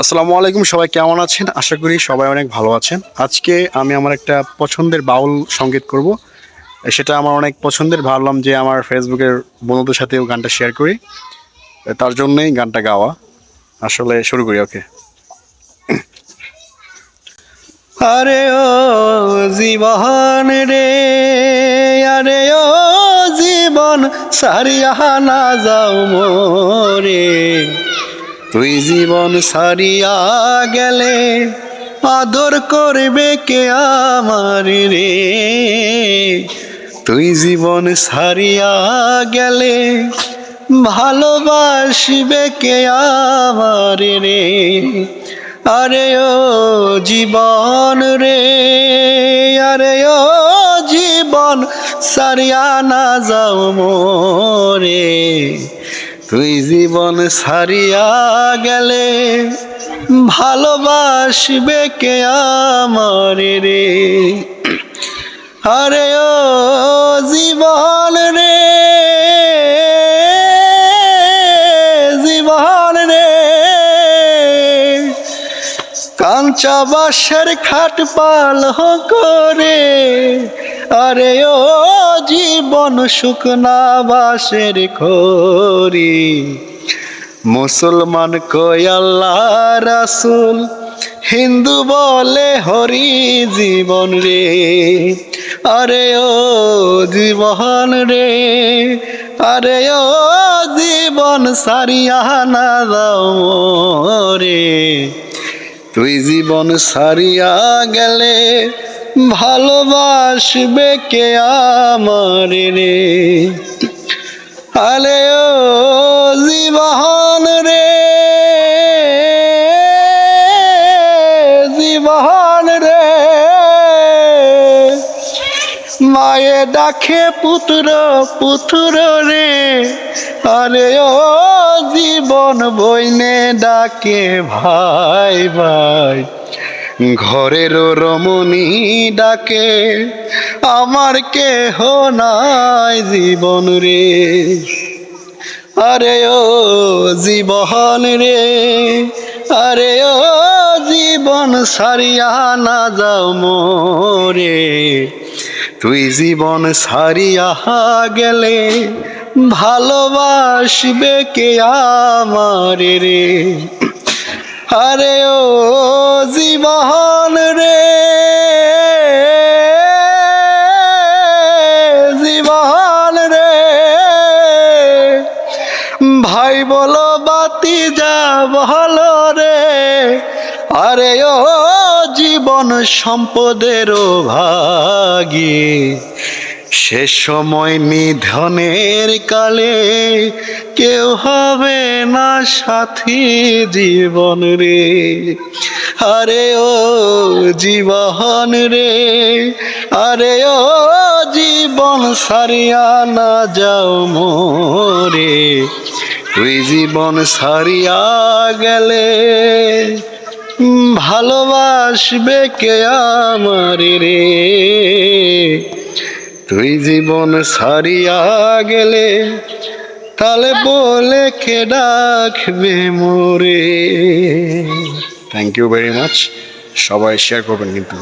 আসসালামু আলাইকুম, সবাই কেমন আছেন? আশা করি সবাই অনেক ভালো আছেন। আজকে আমি আমার একটা পছন্দের বাউল সংগীত করব। সেটা আমার অনেক পছন্দের। ভাবলাম যে আমার ফেসবুকের বন্ধুদের সাথেও গানটা শেয়ার করি। তার জন্যই গানটা গাওয়া। আসলে শুরু করি, ওকে। আরে ও জীবন রে, আরে ও জীবন, সারিয়া না যাও মোরে। তুই জীবন সারিয়া গেলে আদর করবে কে আমার রে? তুই জীবন সারিয়া গেলে ভালোবাসবে কে আমার রে? আরে ও জীবন রে, আরে ও জীবন সারিয়া না যাও মোরে। তুই জীবন সারিয়া গেলে ভালোবাসবে কে আমার রে? আরে ও জীবন রে জীবন রে। কাঞ্চা বাসের খাট পাল করে আরে ও জীবন শুকনা বাসের খরি মুসলমান কই আল্লাহ রাসুল? হিন্দু বলে হরি জীবন রে। আরে ও জীবন রে। আরে ও জীবন সারিয়া না দাও রে। তুই জীবন সারিয়া গেলে ভালোবাসবে কে আমার রে? আলে ও জীবন রে। জীবন রে। মায়ে ডাকে, পুত্র পুত্র রে। আরে ও জীবন বইনে ডাকে, ভাই ভাই। ঘরের রমণী ডাকে, আমার কেহ নাই জীবন রে। আরে ও জীবন রে, আরে ও জীবন সারিয়া না যাও মোরে। তুই জীবন সারিয়া গেলে ভালোবাসবে কে আমার রে? আরে ও জীবন রে। জীবন রে। ভাই বলো, বাতি যা বলো রে। আরে ও জীবন সম্পদেরও ভাগী। সে সময় নিধনের কালে কেউ হবে না সাথী জীবন রে। আরে ও জীবন রে, আরে ও জীবন সারিয়া না যাও মোরে। তুই জীবন সারিয়া গেলে ভালোবাসবে কে আমার রে। তুই জীবন সারিয়া গেলে তাহলে বলে কে ডাকবে মোরে। থ্যাংক ইউ ভেরি মাচ সবাই শেয়ার করবেন কিন্তু